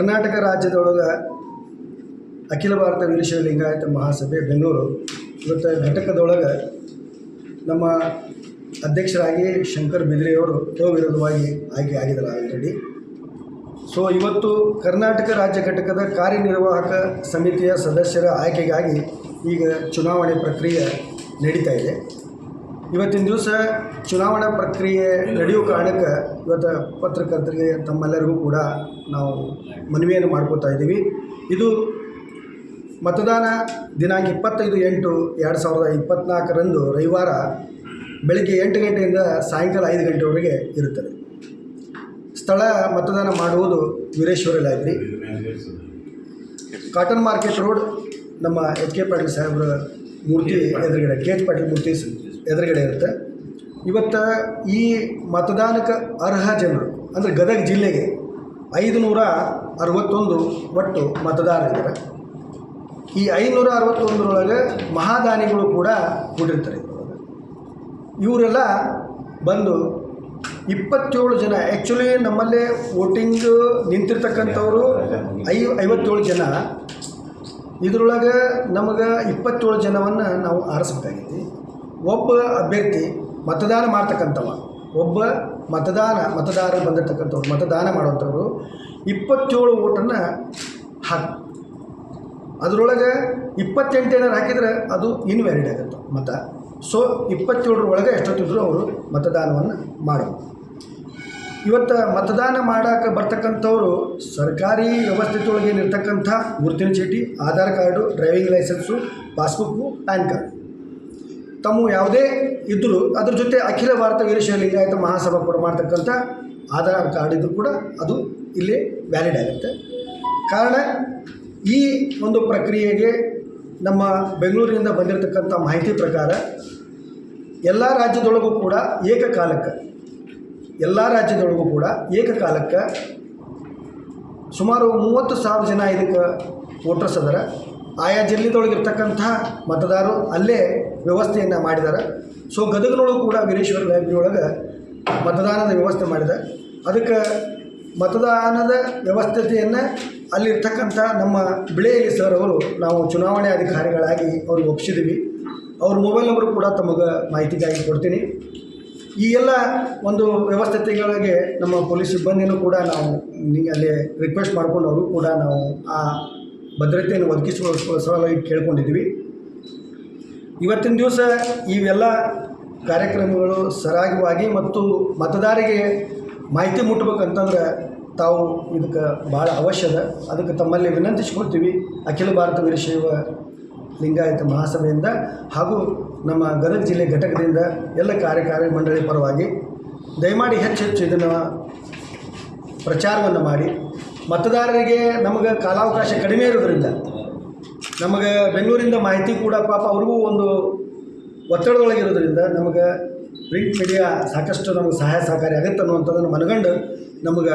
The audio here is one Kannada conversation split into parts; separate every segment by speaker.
Speaker 1: ಕರ್ನಾಟಕ ರಾಜ್ಯದೊಳಗೆ ಅಖಿಲ ಭಾರತ ವೀರಶೈವ ಲಿಂಗಾಯತ ಮಹಾಸಭೆ ಬೆಂಗಳೂರು ಇವತ್ತು ಘಟಕದೊಳಗೆ ನಮ್ಮ ಅಧ್ಯಕ್ಷರಾಗಿ ಶಂಕರ್ ಬಿದ್ರೆಯವರು ಅವಿರೋಧವಾಗಿ ಆಯ್ಕೆ ಆಗಿದ್ದಾರೆ ಆಲ್ರೆಡಿ ಸೊ ಇವತ್ತು ಕರ್ನಾಟಕ ರಾಜ್ಯ ಘಟಕದ ಕಾರ್ಯನಿರ್ವಾಹಕ ಸಮಿತಿಯ ಸದಸ್ಯರ ಆಯ್ಕೆಗಾಗಿ ಈಗ ಚುನಾವಣೆ ಪ್ರಕ್ರಿಯೆ ನಡೀತಾ ಇದೆ. ಇವತ್ತಿನ ದಿವಸ ಚುನಾವಣಾ ಪ್ರಕ್ರಿಯೆ ನಡೆಯುವ ಕಾರಣಕ್ಕೆ ಇವತ್ತು ಪತ್ರಕರ್ತರಿಗೆ ತಮ್ಮೆಲ್ಲರಿಗೂ ಕೂಡ ನಾವು ಮನವಿಯನ್ನು ಮಾಡ್ಕೋತಾ ಇದ್ದೀವಿ. ಇದು ಮತದಾನ ದಿನಾಂಕ ಇಪ್ಪತ್ತೈದು ಎಂಟು ಎರಡು ಸಾವಿರದ ಇಪ್ಪತ್ತ್ನಾಲ್ಕರಂದು ರವಿವಾರ ಬೆಳಗ್ಗೆ ಎಂಟು ಗಂಟೆಯಿಂದ ಸಾಯಂಕಾಲ ಐದು ಗಂಟೆವರೆಗೆ ಇರುತ್ತದೆ. ಸ್ಥಳ ಮತದಾನ ಮಾಡುವುದು Veereshwara library cotton market road ನಮ್ಮ ಎಚ್ ಕೆ ಪಾಟೀಲ್ ಸಾಹೇಬ್ರ ಮೂರ್ತಿ ಎದುರುಗಡೆ, ಕೆ ಎಚ್ ಪಾಟೀಲ್ ಮೂರ್ತಿ ಎದುರುಗಡೆ ಇರುತ್ತೆ. ಇವತ್ತು ಈ ಮತದಾನಕ್ಕೆ ಅರ್ಹ ಜನರು, ಅಂದರೆ ಗದಗ ಜಿಲ್ಲೆಗೆ ಐದು ನೂರ ಅರವತ್ತೊಂದು ಒಟ್ಟು ಮತದಾರರಿದ್ದಾರೆ. ಈ ಐನೂರ ಅರವತ್ತೊಂದರೊಳಗೆ ಮಹಾದಾನಿಗಳು ಕೂಡ ಕೂಡಿರ್ತಾರೆ. ಇವರೆಲ್ಲ ಬಂದು ಇಪ್ಪತ್ತೇಳು ಜನ ಆ್ಯಕ್ಚುಲಿ ನಮ್ಮಲ್ಲೇ ವೋಟಿಂಗ್ ನಿಂತಿರ್ತಕ್ಕಂಥವರು ಐ, ಐವತ್ತೇಳು ಜನ. ಇದರೊಳಗೆ ನಮಗೆ ಇಪ್ಪತ್ತೇಳು ಜನವನ್ನು ನಾವು ಆರಿಸ್ಬೇಕಾಗೈತಿ ಒಬ್ಬ ಅಭ್ಯರ್ಥಿ ಮತದಾನ ಮಾಡ್ತಕ್ಕಂಥವ ಒಬ್ಬ ಮತದಾನ, ಮತದಾರ ಬಂದಿರತಕ್ಕಂಥವ್ರು, ಮತದಾನ ಮಾಡುವಂಥವ್ರು ಇಪ್ಪತ್ತೇಳು ಓಟನ್ನು ಹಾಕಿ, ಅದರೊಳಗೆ ಇಪ್ಪತ್ತೆಂಟು ಏನಾರು ಹಾಕಿದರೆ ಅದು ಇನ್ವ್ಯಾಲಿಡ್ ಆಗುತ್ತೆ ಮತ. ಸೊ ಇಪ್ಪತ್ತೇಳರೊಳಗೆ ಎಷ್ಟೊತ್ತಿದ್ರು ಅವರು ಮತದಾನವನ್ನು ಮಾಡಬೇಕು ಇವತ್ತು ಮತದಾನ ಮಾಡೋಕೆ ಬರ್ತಕ್ಕಂಥವ್ರು ಸರ್ಕಾರಿ ವ್ಯವಸ್ಥೆಯೊಳಗೆ ಏನಿರ್ತಕ್ಕಂಥ ಗುರುತಿನ ಚೀಟಿ, Aadhaar card, driving licence, passbook, PAN card. ತಮ್ಮ ಯಾವುದೇ ಇದ್ದರೂ ಅದ್ರ ಜೊತೆ ಅಖಿಲ ಭಾರತ ವೀರಶೈವ ಲಿಂಗಾಯತ ಮಹಾಸಭಾ ಕೂಡ ಮಾಡ್ತಕ್ಕಂಥ ಆಧಾರ್ ಕಾರ್ಡ್ ಇದ್ದರೂ ಕೂಡ ಅದು ಇಲ್ಲಿ ವ್ಯಾಲಿಡ್ ಆಗುತ್ತೆ. ಕಾರಣ ಈ ಒಂದು ಪ್ರಕ್ರಿಯೆಗೆ ನಮ್ಮ ಬೆಂಗಳೂರಿನಿಂದ ಬಂದಿರತಕ್ಕಂಥ ಮಾಹಿತಿ ಪ್ರಕಾರ ಎಲ್ಲ ರಾಜ್ಯದೊಳಗೂ ಕೂಡ ಏಕಕಾಲಕ್ಕೆ, ಎಲ್ಲ ರಾಜ್ಯದೊಳಗೂ ಕೂಡ ಏಕಕಾಲಕ್ಕೆ ಸುಮಾರು ಮೂವತ್ತು ಸಾವಿರ ಜನ ಇದಕ್ಕೆ ವೋಟರ್ಸ್ ಅದರ. ಆಯಾ ಜಿಲ್ಲೆದೊಳಗೆ ಇರ್ತಕ್ಕಂಥ ಮತದಾರರು ಅಲ್ಲೇ ವ್ಯವಸ್ಥೆಯನ್ನು ಮಾಡಿದ್ದಾರೆ ಸೊ ಗದಗನೊಳಗೂ ಕೂಡ ವೀರೇಶ್ವರ ಲೈಬ್ರರಿ ಒಳಗೆ ಮತದಾನದ ವ್ಯವಸ್ಥೆ ಮಾಡಿದೆ. ಅದಕ್ಕೆ ಮತದಾನದ ವ್ಯವಸ್ಥತೆಯನ್ನು ಅಲ್ಲಿರ್ತಕ್ಕಂಥ ನಮ್ಮ ಬಿಳೆಯಲ್ಲಿ ಸರ್ ಅವರು ನಾವು ಚುನಾವಣೆ ಅಧಿಕಾರಿಗಳಾಗಿ ಅವ್ರಿಗೆ ಒಪ್ಪಿಸಿದ್ದೀವಿ ಅವ್ರ ಮೊಬೈಲ್ ನಂಬರ್ ಕೂಡ ತಮಗೆ ಮಾಹಿತಿಗಾಗಿ ಕೊಡ್ತೀನಿ. ಈ ಎಲ್ಲ ಒಂದು ವ್ಯವಸ್ಥೆಗಳಿಗೆ ನಮ್ಮ ಪೊಲೀಸ್ ಸಿಬ್ಬಂದಿನೂ ಕೂಡ ನಾವು ಅಲ್ಲಿ ರಿಕ್ವೆಸ್ಟ್ ಮಾಡ್ಕೊಂಡು ಅವರು ಕೂಡ ನಾವು ಆ ಭದ್ರತೆಯನ್ನು ಒದಗಿಸುವ ಸಲುವಾಗಿ ಕೇಳ್ಕೊಂಡಿದ್ದೀವಿ. ಇವತ್ತಿನ ದಿವಸ ಇವೆಲ್ಲ ಕಾರ್ಯಕ್ರಮಗಳು ಸರಾಗವಾಗಿ ಮತ್ತು ಮತದಾರರಿಗೆ ಮಾಹಿತಿ ಮುಟ್ಟಬೇಕಂತಂದ್ರೆ ತಾವು ಇದಕ್ಕೆ ಭಾಳ ಅವಶ್ಯದ ಅದಕ್ಕೆ ತಮ್ಮಲ್ಲಿ ವಿನಂತಿಸ್ಕೊಳ್ತೀವಿ. ಅಖಿಲ ಭಾರತ ವೀರಶೈವ ಲಿಂಗಾಯತ ಮಹಾಸಭೆಯಿಂದ ಹಾಗೂ ನಮ್ಮ ಗದಗ ಜಿಲ್ಲೆ ಘಟಕದಿಂದ ಎಲ್ಲ ಕಾರ್ಯಕಾರಿ ಮಂಡಳಿ ಪರವಾಗಿ ದಯಮಾಡಿ ಹೆಚ್ಚು ಹೆಚ್ಚು ಇದನ್ನು ಪ್ರಚಾರವನ್ನು ಮಾಡಿ. ಮತದಾರರಿಗೆ ನಮಗೆ ಕಾಲಾವಕಾಶ ಕಡಿಮೆ ಇರೋದ್ರಿಂದ, ನಮಗೆ ಬೆಂಗಳೂರಿಂದ ಮಾಹಿತಿ ಕೂಡ ಪಾಪ ಅವ್ರಿಗೂ ಒಂದು ಒತ್ತಡದೊಳಗಿರೋದ್ರಿಂದ ನಮಗೆ ಪ್ರಿಂಟ್ ಮೀಡಿಯಾ ಸಾಕಷ್ಟು ನಮಗೆ ಸಹಾಯ ಸಹಕಾರಿ ಆಗುತ್ತೆ ಅನ್ನುವಂಥದ್ದನ್ನು ಮನಗಂಡು ನಮಗೆ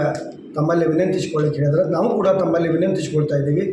Speaker 1: ತಮ್ಮಲ್ಲಿ ವಿನಂತಿಸ್ಕೊಳ್ಳಿಕ್ಕೆ ಹೇಳಿದ್ರೆ. ನಾವು ಕೂಡ ತಮ್ಮಲ್ಲಿ ವಿನಂತಿಸ್ಕೊಳ್ತಾ ಇದ್ದೀವಿ.